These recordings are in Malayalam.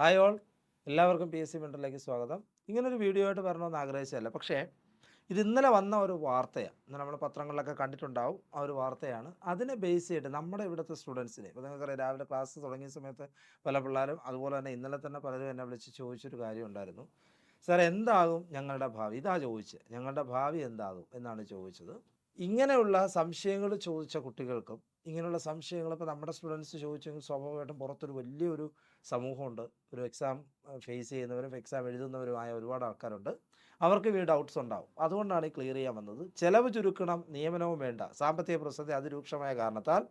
ഹായ് ഓൾ എല്ലാവർക്കും പി എസ് സി മെന്ററിലേക്ക് സ്വാഗതം. ഇങ്ങനൊരു വീഡിയോ ആയിട്ട് വരണമെന്ന് ആഗ്രഹിച്ചതല്ല. പക്ഷേ ഇത് ഇന്നലെ വന്ന ഒരു വാർത്തയാണ് ഇന്ന് നമ്മൾ പത്രങ്ങളിലൊക്കെ കണ്ടിട്ടുണ്ടാവും ആ ഒരു വാർത്തയാണ്. അതിനെ ബേസ് ചെയ്തിട്ട് നമ്മുടെ ഇവിടുത്തെ സ്റ്റുഡൻസിനെ ഇപ്പോൾ നിങ്ങൾക്കറിയാം രാവിലെ ക്ലാസ് തുടങ്ങിയ സമയത്ത് പല പിള്ളേരും അതുപോലെ തന്നെ ഇന്നലെ തന്നെ പലരും എന്നെ വിളിച്ച് ചോദിച്ചൊരു കാര്യം ഉണ്ടായിരുന്നു. സാർ എന്താകും ഞങ്ങളുടെ ഭാവി? ഇതാ ചോദിച്ചത്. ഞങ്ങളുടെ ഭാവി എന്താകും? എന്നാണ് ചോദിച്ചത്. ഇങ്ങനെയുള്ള സംശയങ്ങൾ ചോദിച്ച കുട്ടികൾക്കും ഇങ്ങനെയുള്ള സംശയങ്ങൾ ഇപ്പോൾ നമ്മുടെ സ്റ്റുഡൻസ് ചോദിച്ചെങ്കിൽ സ്വാഭാവികമായിട്ടും പുറത്തൊരു വലിയൊരു സമൂഹമുണ്ട്. ഒരു എക്സാം ഫേസ് ചെയ്യുന്നവരും എക്സാം എഴുതുന്നവരുമായ ഒരുപാട് ആൾക്കാരുണ്ട്. അവർക്ക് ഈ ഡൗട്ട്സ് ഉണ്ടാവും. അതുകൊണ്ടാണ് ഈ ക്ലിയർ ചെയ്യാൻ വന്നത്. ചെലവ് ചുരുക്കണം നിയമനവും വേണ്ട. സാമ്പത്തിക പ്രതിസന്ധി അതിരൂക്ഷമായ കാരണത്താൽ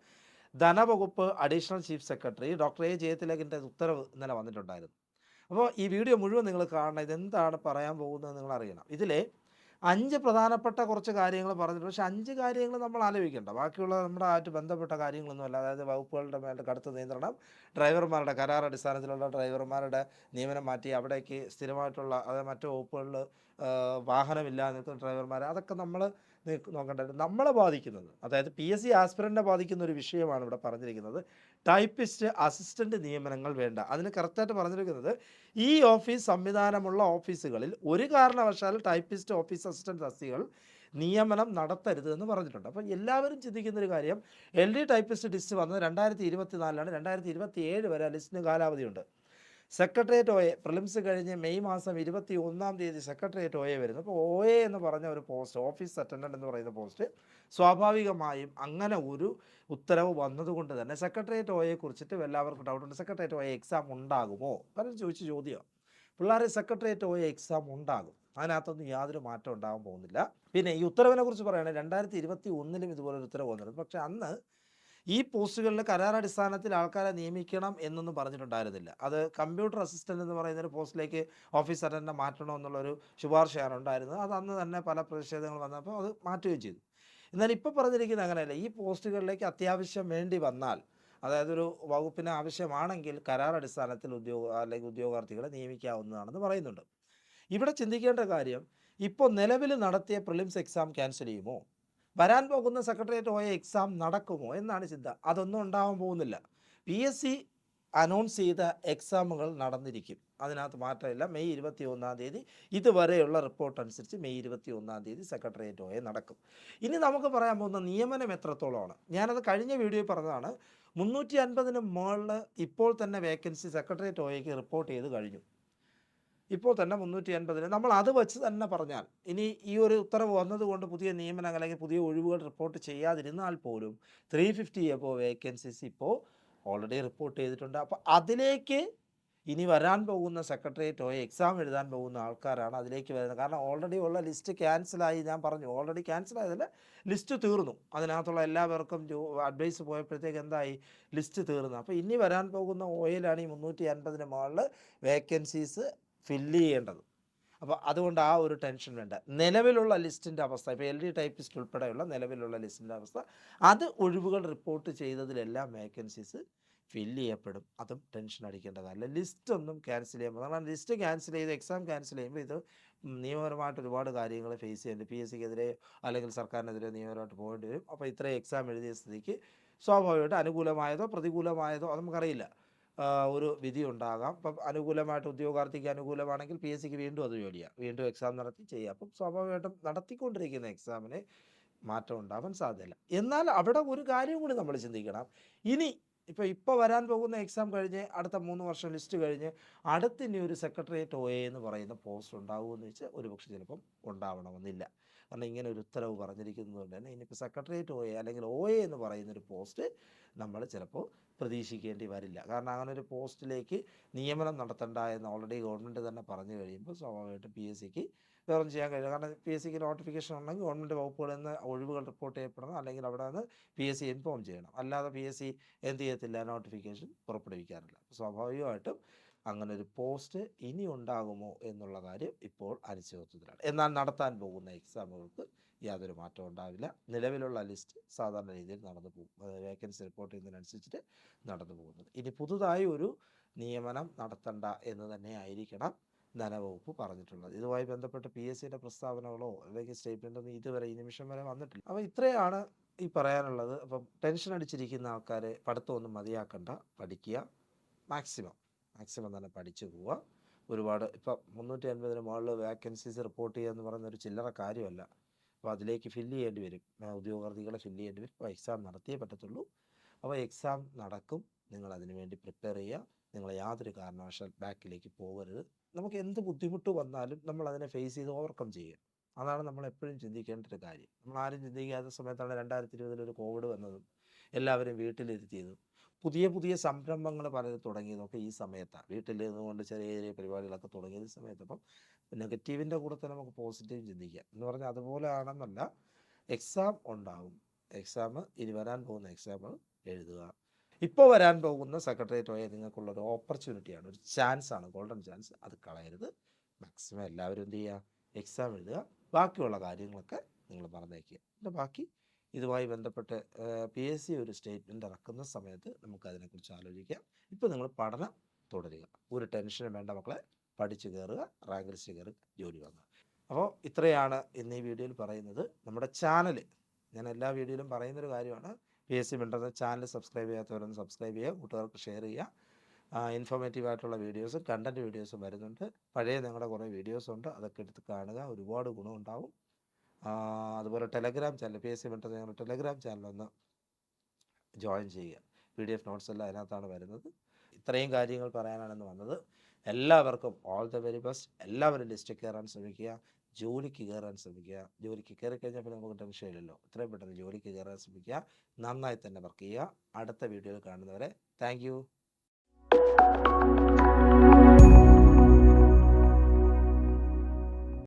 ധനവകുപ്പ് additional chief secretary doctor A ജയതിലകിന്റെ ഉത്തരവ് ഇന്നലെ വന്നിട്ടുണ്ടായിരുന്നു. അപ്പോൾ ഈ വീഡിയോ മുഴുവൻ നിങ്ങൾ കാണണം. ഇതെന്താണ് പറയാൻ പോകുന്നത് നിങ്ങൾ അറിയണം. ഇതിലെ അഞ്ച് പ്രധാനപ്പെട്ട കുറച്ച് കാര്യങ്ങൾ പറഞ്ഞിട്ടുണ്ട്. പക്ഷേ അഞ്ച് കാര്യങ്ങൾ നമ്മൾ ആലോചിക്കേണ്ട. ബാക്കിയുള്ള നമ്മുടെ ആയിട്ട് ബന്ധപ്പെട്ട കാര്യങ്ങളൊന്നുമല്ല അതായത് വകുപ്പുകളുടെ മേലെ കടുത്ത നിയന്ത്രണം ഡ്രൈവർമാരുടെ കരാർ അടിസ്ഥാനത്തിലുള്ള ഡ്രൈവർമാരുടെ നിയമനം മാറ്റി അവിടേക്ക് സ്ഥിരമായിട്ടുള്ള അതായത് മറ്റു വകുപ്പുകളിൽ വാഹനമില്ലാതെ നിൽക്കുന്ന ഡ്രൈവർമാർ അതൊക്കെ നമ്മൾ നോക്കേണ്ടത് നമ്മളെ ബാധിക്കുന്നത് അതായത് പി എസ് സി ആസ്പിറന്റിനെ ബാധിക്കുന്ന ഒരു വിഷയമാണ് ഇവിടെ പറഞ്ഞിരിക്കുന്നത്. ടൈപ്പിസ്റ്റ് അസിസ്റ്റന്റ് നിയമനങ്ങൾ വേണ്ട. അതിന് കറക്റ്റായിട്ട് പറഞ്ഞിരിക്കുന്നത് ഈ ഓഫീസ് സംവിധാനമുള്ള ഓഫീസുകളിൽ ഒരു കാരണവശാലും ടൈപ്പിസ്റ്റ് ഓഫീസ് അസിസ്റ്റന്റ് തസ്തികൾ നിയമനം നടത്തരുത് എന്ന് പറഞ്ഞിട്ടുണ്ട്. അപ്പോൾ എല്ലാവരും ചിന്തിക്കുന്ന ഒരു കാര്യം എൽ ഡി ടൈപ്പിസ്റ്റ് ലിസ്റ്റ് വന്നത് രണ്ടായിരത്തി ഇരുപത്തി നാലിലാണ് രണ്ടായിരത്തി ഇരുപത്തി ഏഴ് വരെ ലിസ്റ്റിന് കാലാവധിയുണ്ട്. സെക്രട്ടേറിയറ്റ് ഒ എ പ്രിലിംസ് കഴിഞ്ഞ് മെയ് മാസം ഇരുപത്തി ഒന്നാം തീയതി സെക്രട്ടേറിയറ്റ് ഒ എ വരുന്നു. അപ്പോൾ ഒ എ എന്ന് പറഞ്ഞ ഒരു പോസ്റ്റ് ഓഫീസ് അറ്റൻഡന്റ് എന്ന് പറയുന്ന പോസ്റ്റ് സ്വാഭാവികമായും അങ്ങനെ ഒരു ഉത്തരവ് വന്നതുകൊണ്ട് തന്നെ സെക്രട്ടേറിയറ്റ് ഒ കുറിച്ചിട്ട് എല്ലാവർക്കും ഡൗട്ടുണ്ട് സെക്രട്ടേറിയറ്റ് ഒ എ എക്സാം ഉണ്ടാകുമോ? പലരും ചോദിച്ച ചോദ്യമാണ്. പിള്ളേരെ സെക്രട്ടേറിയറ്റ് ഒ എ എക്സാം ഉണ്ടാകും. അതിനകത്തൊന്നും യാതൊരു മാറ്റം ഉണ്ടാകാൻ പോകുന്നില്ല. പിന്നെ ഈ ഉത്തരവിനെ കുറിച്ച് പറയുകയാണെങ്കിൽ രണ്ടായിരത്തി ഇരുപത്തി ഒന്നിലും ഇതുപോലൊരു ഉത്തരവ് വന്നിരുന്നു. പക്ഷേ അന്ന് ഈ പോസ്റ്റുകളിൽ കരാറടിസ്ഥാനത്തിൽ ആൾക്കാരെ നിയമിക്കണം എന്നൊന്നും പറഞ്ഞിട്ടുണ്ടായിരുന്നില്ല. അത് കമ്പ്യൂട്ടർ അസിസ്റ്റന്റ് എന്ന് പറയുന്ന ഒരു പോസ്റ്റിലേക്ക് ഓഫീസ് അറ്റൻഡന്റ് മാറ്റണം എന്നുള്ളൊരു ശുപാർശയാണ് ഉണ്ടായിരുന്നത്. അത് അന്ന് തന്നെ പല പ്രതിഷേധങ്ങൾ വന്നപ്പോൾ അത് മാറ്റുകയും ചെയ്തു. എന്നാൽ ഇപ്പോൾ പറഞ്ഞിരിക്കുന്നത് അങ്ങനെയല്ല. ഈ പോസ്റ്റുകളിലേക്ക് അത്യാവശ്യം വേണ്ടി വന്നാൽ അതായത് ഒരു വകുപ്പിന് ആവശ്യമാണെങ്കിൽ കരാർ അടിസ്ഥാനത്തിൽ ഉദ്യോഗ അല്ലെങ്കിൽ ഉദ്യോഗാർത്ഥികളെ നിയമിക്കാവുന്നതാണെന്ന് പറയുന്നുണ്ട്. ഇവിടെ ചിന്തിക്കേണ്ട കാര്യം ഇപ്പോൾ നിലവിൽ നടത്തിയ പ്രിലിംസ് എക്സാം ക്യാൻസൽ ചെയ്യുമോ? വരാൻ പോകുന്ന സെക്രട്ടേറിയറ്റ് പോയ എക്സാം നടക്കുമോ എന്നാണ് ചിന്ത. അതൊന്നും ഉണ്ടാവാൻ പോകുന്നില്ല. പി എസ് സി അനൗൺസ് ചെയ്ത എക്സാമുകൾ നടന്നിരിക്കും. അതിനകത്ത് മാറ്റമില്ല. മെയ് ഇരുപത്തി ഒന്നാം തീയതി ഇതുവരെയുള്ള റിപ്പോർട്ട് അനുസരിച്ച് മെയ് ഇരുപത്തി ഒന്നാം തീയതി സെക്രട്ടേറിയറ്റ് പോയ നടക്കും. ഇനി നമുക്ക് പറയാൻ പോകുന്ന നിയമനം എത്രത്തോളമാണ്? ഞാനത് കഴിഞ്ഞ വീഡിയോയിൽ പറഞ്ഞതാണ്. മുന്നൂറ്റി അൻപതിന് മുകളിൽ ഇപ്പോൾ തന്നെ വേക്കൻസി സെക്രട്ടേറിയറ്റ് ഒയക്ക് റിപ്പോർട്ട് ചെയ്ത് കഴിഞ്ഞു. ഇപ്പോൾ തന്നെ മുന്നൂറ്റി അൻപതിന് നമ്മൾ അത് വെച്ച് തന്നെ പറഞ്ഞാൽ ഇനി ഈ ഒരു ഉത്തരവ് വന്നതുകൊണ്ട് പുതിയ നിയമനങ്ങൾ അല്ലെങ്കിൽ പുതിയ ഒഴിവുകൾ റിപ്പോർട്ട് ചെയ്യാതിരുന്നാൽ പോലും ത്രീ ഫിഫ്റ്റി എബോ വേക്കൻസീസ് ഇപ്പോൾ ഓൾറെഡി റിപ്പോർട്ട് ചെയ്തിട്ടുണ്ട്. അപ്പോൾ അതിലേക്ക് ഇനി വരാൻ പോകുന്ന സെക്രട്ടേറിയറ്റ് എക്സാം എഴുതാൻ പോകുന്ന ആൾക്കാരാണ് അതിലേക്ക് വരുന്നത്. കാരണം ഓൾറെഡി ഉള്ള ലിസ്റ്റ് ക്യാൻസലായി ഞാൻ പറഞ്ഞു ഓൾറെഡി ക്യാൻസൽ ആയതല്ല ലിസ്റ്റ് തീർന്നു. അതിനകത്തുള്ള എല്ലാവർക്കും അഡ്വൈസ് പോയപ്പോഴത്തേക്ക് എന്തായി? ലിസ്റ്റ് തീർന്നു. അപ്പോൾ ഇനി വരാൻ പോകുന്ന ഓയിലാണ് ഈ മുന്നൂറ്റി അൻപതിന് മുകളിൽ വേക്കൻസീസ് ഫില്ല് ചെയ്യേണ്ടത്. അപ്പോൾ അതുകൊണ്ട് ആ ഒരു ടെൻഷൻ വേണ്ട. നിലവിലുള്ള ലിസ്റ്റിന്റെ അവസ്ഥ ഇപ്പോൾ എൽ ഡി ടൈപ്പിസ്റ്റ് ഉൾപ്പെടെയുള്ള നിലവിലുള്ള ലിസ്റ്റിന്റെ അവസ്ഥ അത് ഒഴിവുകൾ റിപ്പോർട്ട് ചെയ്തതിലെല്ലാം വേക്കൻസീസ് ഫില്ല് ചെയ്യപ്പെടും. അതും ടെൻഷൻ അടിക്കേണ്ടതല്ല ലിസ്റ്റ് ഒന്നും ക്യാൻസൽ ചെയ്യുമ്പോൾ കാരണം ലിസ്റ്റ് ക്യാൻസൽ ചെയ്ത് എക്സാം ക്യാൻസൽ ചെയ്യുമ്പോൾ ഇത് നിയമപരമായിട്ട് ഒരുപാട് കാര്യങ്ങൾ ഫേസ് ചെയ്യുന്നുണ്ട് പി എസ് സിക്കെതിരെ അല്ലെങ്കിൽ സർക്കാരിനെതിരെ നിയമപരമായിട്ട് പോകേണ്ടി വരും. അപ്പോൾ ഇത്രയും എക്സാം എഴുതിയ സ്ഥിതിക്ക് സ്വാഭാവികമായിട്ട് അനുകൂലമായതോ പ്രതികൂലമായതോ അത് നമുക്കറിയില്ല. ഒരു വിധി ഉണ്ടാകാം. ഇപ്പം അനുകൂലമായിട്ട് ഉദ്യോഗാർത്ഥിക്ക് അനുകൂലമാണെങ്കിൽ പി എസ് സിക്ക് വീണ്ടും അത് ജോലിയാണ് വീണ്ടും എക്സാം നടത്തി ചെയ്യുക അപ്പം സ്വാഭാവികമായിട്ടും നടത്തിക്കൊണ്ടിരിക്കുന്ന എക്സാമിന് മാറ്റം ഉണ്ടാവാൻ സാധ്യതയില്ല. എന്നാൽ അവിടെ ഒരു കാര്യം കൂടി നമ്മൾ ചിന്തിക്കണം. ഇനി ഇപ്പോൾ ഇപ്പോൾ വരാൻ പോകുന്ന എക്സാം കഴിഞ്ഞ് അടുത്ത മൂന്ന് വർഷം ലിസ്റ്റ് കഴിഞ്ഞ് അടുത്ത ഇനി ഒരു സെക്രട്ടേറിയറ്റ് ഒ എന്ന് പറയുന്ന പോസ്റ്റ് ഉണ്ടാവുമെന്ന് വെച്ചാൽ ഒരുപക്ഷെ ചിലപ്പം ഉണ്ടാവണമെന്നില്ല. കാരണം ഇങ്ങനെ ഒരു ഉത്തരവ് പറഞ്ഞിരിക്കുന്നത് കൊണ്ട് തന്നെ ഇനിയിപ്പോൾ സെക്രട്ടേറിയറ്റ് ഒ എ അല്ലെങ്കിൽ ഒ എ എന്ന് പറയുന്നൊരു പോസ്റ്റ് നമ്മൾ ചിലപ്പോൾ പ്രതീക്ഷിക്കേണ്ടി വരില്ല. കാരണം അങ്ങനെ ഒരു പോസ്റ്റിലേക്ക് നിയമനം നടത്തണ്ട എന്ന് ഓൾറെഡി ഗവൺമെന്റ് തന്നെ പറഞ്ഞു കഴിയുമ്പോൾ സ്വാഭാവികമായിട്ടും പി എസ് സിക്ക് വേറെ ചെയ്യാൻ കഴിയില്ല. കാരണം പി എസ് സിക്ക് നോട്ടിഫിക്കേഷൻ ഉണ്ടെങ്കിൽ ഗവൺമെന്റ് വകുപ്പുകളിൽ നിന്ന് ഒഴിവുകൾ റിപ്പോർട്ട് ചെയ്യപ്പെടണം. അല്ലെങ്കിൽ അവിടെ നിന്ന് പി എസ് സി ഇൻഫോം ചെയ്യണം. അല്ലാതെ പി എസ് സി എന്ത് ചെയ്യത്തില്ല? നോട്ടിഫിക്കേഷൻ പുറപ്പെടുവിക്കാറില്ല. സ്വാഭാവികമായിട്ടും അങ്ങനെ ഒരു പോസ്റ്റ് ഇനി ഉണ്ടാകുമോ എന്നുള്ള കാര്യം ഇപ്പോൾ അനിശ്ചിതത്വത്തിലാണ്. എന്നാൽ നടത്താൻ പോകുന്ന എക്സാമുകൾക്ക് യാതൊരു മാറ്റവും ഉണ്ടാവില്ല. നിലവിലുള്ള ലിസ്റ്റ് സാധാരണ രീതിയിൽ നടന്നു പോകും. വേക്കൻസി റിപ്പോർട്ട് ചെയ്യുന്നതിനനുസരിച്ചിട്ട് നടന്നു പോകുന്നത്. ഇനി പുതുതായി ഒരു നിയമനം നടത്തണ്ട എന്ന് തന്നെ ആയിരിക്കണം ധനവകുപ്പ് പറഞ്ഞിട്ടുള്ളത്. ഇതുമായി ബന്ധപ്പെട്ട് പി എസ് സിയുടെ പ്രസ്താവനകളോ അല്ലെങ്കിൽ സ്റ്റേറ്റ്മെന്റ് ഒന്നും ഇതുവരെ ഈ നിമിഷം വരെ വന്നിട്ടില്ല. അപ്പോൾ ഇത്രയാണ് ഈ പറയാനുള്ളത്. അപ്പം ടെൻഷൻ അടിച്ചിരിക്കുന്ന ആൾക്കാരെ പഠിത്തമൊന്നും മതിയാക്കണ്ട. പഠിക്കുക. മാക്സിമം. മാക്സിമം തന്നെ പഠിച്ചു പോവുക. ഒരുപാട് ഇപ്പം മുന്നൂറ്റി അൻപതിന് മുകളിൽ വേക്കൻസീസ് റിപ്പോർട്ട് ചെയ്യുക എന്ന് പറയുന്ന ഒരു ചില്ലറ കാര്യമല്ല. അപ്പോൾ അതിലേക്ക് ഫില്ല് ചെയ്യേണ്ടി വരും. ഉദ്യോഗാർത്ഥികളെ ഫില്ല് ചെയ്യേണ്ടി വരും. അപ്പോൾ എക്സാം നടത്തിയേ പറ്റത്തുള്ളൂ. അപ്പോൾ എക്സാം നടക്കും. നിങ്ങൾ അതിനു വേണ്ടി പ്രിപ്പയർ ചെയ്യുക. നിങ്ങൾ യാതൊരു കാരണവശാൽ ബാക്കിലേക്ക് പോകരുത്. നമുക്ക് എന്ത് ബുദ്ധിമുട്ട് വന്നാലും നമ്മൾ അതിനെ ഫേസ് ചെയ്ത് ഓവർകം ചെയ്യുക അതാണ് നമ്മൾ എപ്പോഴും ചിന്തിക്കേണ്ട ഒരു കാര്യം. നമ്മൾ ആരും ചിന്തിക്കാത്ത സമയത്താണ് രണ്ടായിരത്തി ഇരുപതിൽ ഒരു കോവിഡ് വന്നതും എല്ലാവരും വീട്ടിലിരുത്തിയതും. പുതിയ പുതിയ സംരംഭങ്ങൾ പലരും തുടങ്ങിയതൊക്കെ ഈ സമയത്താണ് വീട്ടിൽ നിന്നുകൊണ്ട് ചെറിയ ചെറിയ പരിപാടികളൊക്കെ തുടങ്ങിയ സമയത്ത്. അപ്പം നെഗറ്റീവിന്റെ കൂടെ തന്നെ നമുക്ക് പോസിറ്റീവ് ചിന്തിക്കാം. എന്ന് പറഞ്ഞാൽ അതുപോലെ ആണെന്നല്ല എക്സാം ഉണ്ടാവും. എക്സാം ഇനി വരാൻ പോകുന്ന എക്സാം എഴുതുക. ഇപ്പോൾ വരാൻ പോകുന്ന സെക്രട്ടേറിയറ്റ് വഴി നിങ്ങൾക്കുള്ള ഒരു ഓപ്പർച്യൂണിറ്റിയാണ്. ഒരു ചാൻസ് ആണ് ഗോൾഡൻ ചാൻസ്. അത് കളയരുത്. മാക്സിമം എല്ലാവരും എന്ത് ചെയ്യുക? എക്സാം എഴുതുക. ബാക്കിയുള്ള കാര്യങ്ങളൊക്കെ നിങ്ങൾ മറന്നേക്കുക പിന്നെ ബാക്കി ഇതുമായി ബന്ധപ്പെട്ട് പി എസ് സി ഒരു സ്റ്റേറ്റ്മെന്റ് ഇറക്കുന്ന സമയത്ത് നമുക്ക് അതിനെക്കുറിച്ച് ആലോചിക്കാം. ഇപ്പോൾ നിങ്ങൾ പഠനം തുടരുക. ഒരു ടെൻഷനും വേണ്ട മക്കളെ. പഠിച്ചു കയറുക റാങ്ക് ലിസ്റ്റ് കയറുക ജോലി വാങ്ങുക. അപ്പോൾ ഇത്രയാണ് ഇന്ന് ഈ വീഡിയോയിൽ പറയുന്നത്. നമ്മുടെ ചാനൽ ഞാൻ എല്ലാ വീഡിയോയിലും പറയുന്നൊരു കാര്യമാണ്. P S C mentor channel subscribe ചെയ്യാത്തവരൊന്ന് subscribe ചെയ്യുക. കൂട്ടുകാർക്ക് ഷെയർ ചെയ്യുക. ഇൻഫോർമേറ്റീവ് ആയിട്ടുള്ള വീഡിയോസും കണ്ടന്റ് വീഡിയോസും വരുന്നുണ്ട്. പഴയ നിങ്ങളുടെ കുറേ വീഡിയോസ് ഉണ്ട് അതൊക്കെ എടുത്ത് കാണുക. ഒരുപാട് ഗുണമുണ്ടാവും. അതുപോലെ Telegram channel P S C mentor ഞങ്ങളുടെ ടെലഗ്രാം ചാനലൊന്ന് ജോയിൻ ചെയ്യുക. പി ഡി എഫ് നോട്ട്സ് എല്ലാം അതിനകത്താണ് വരുന്നത്. ഇത്രയും കാര്യങ്ങൾ പറയാനാണെന്ന് വന്നത്. എല്ലാവർക്കും ഓൾ ദ വെരി ബെസ്റ്റ് എല്ലാവരും ലിസ്റ്റിൽ കയറാൻ ശ്രമിക്കുക. ജോലിക്ക് കയറാൻ ശ്രമിക്കുക. ജോലിക്ക് കയറി കഴിഞ്ഞാൽ പിന്നെ നമുക്ക് ടെൻഷൻ ഇല്ലല്ലോ. എത്രയും പെട്ടെന്ന് ജോലിക്ക് കയറാൻ ശ്രമിക്കുക. നന്നായി തന്നെ വർക്ക് ചെയ്യുക. അടുത്ത വീഡിയോയിൽ കാണുന്നവരെ താങ്ക്